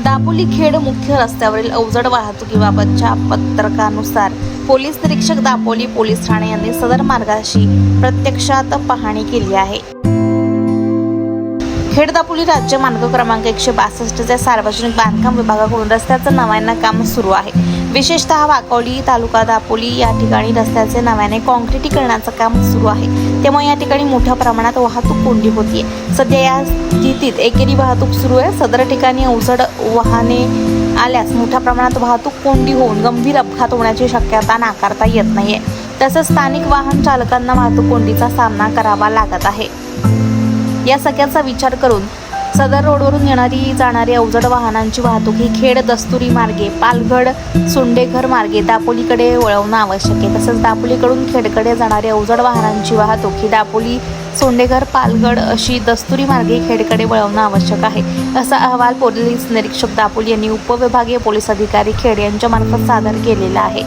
दापोली खेड मुख्य रस्त्यावरील अवजड वाहतुकीबाबतच्या पत्रकानुसार पोलीस निरीक्षक दापोली पोलीस ठाणे यांनी सदर मार्गाशी प्रत्यक्षात पाहणी केली आहे. खेड दापोली राज्य मार्ग क्रमांक एकशे बासष्टच्या सार्वजनिक बांधकाम विभागाकडून रस्त्याचं नव्यानं काम सुरू आहे. विशेषतः वाकवली तालुका दापोली या ठिकाणी रस्त्याचे नव्याने कॉन्क्रिटीकरणाचं काम सुरू आहे. त्यामुळे या ठिकाणी मोठ्या प्रमाणात वाहतूक कोंडी होती सध्या या स्थितीत एकेरी वाहतूक सुरू आहे. सदर ठिकाणी अवजड वाहने आल्यास मोठ्या प्रमाणात वाहतूक कोंडी होऊन गंभीर अपघात होण्याची शक्यता नाकारता येत नाहीये. तसंच स्थानिक वाहन चालकांना वाहतूक कोंडीचा सामना करावा लागत आहे. या सगळ्याचा विचार करून सदर रोडवरून येणारी जाणारी अवजड वाहनांची वाहतूक ही खेड दस्तुरी मार्गे पालघड सोंडेघर मार्गे दापोलीकडे वळवणं आवश्यक आहे. तसंच दापोलीकडून खेडकडे जाणारी अवजड वाहनांची वाहतूक ही दापोली सोंडेघर पालगड अशी दस्तुरी मार्गे खेडकडे वळवणं आवश्यक आहे. असा अहवाल पोलीस निरीक्षक दापोली यांनी उपविभागीय पोलीस अधिकारी खेड यांच्या मार्फत सादर केलेला आहे.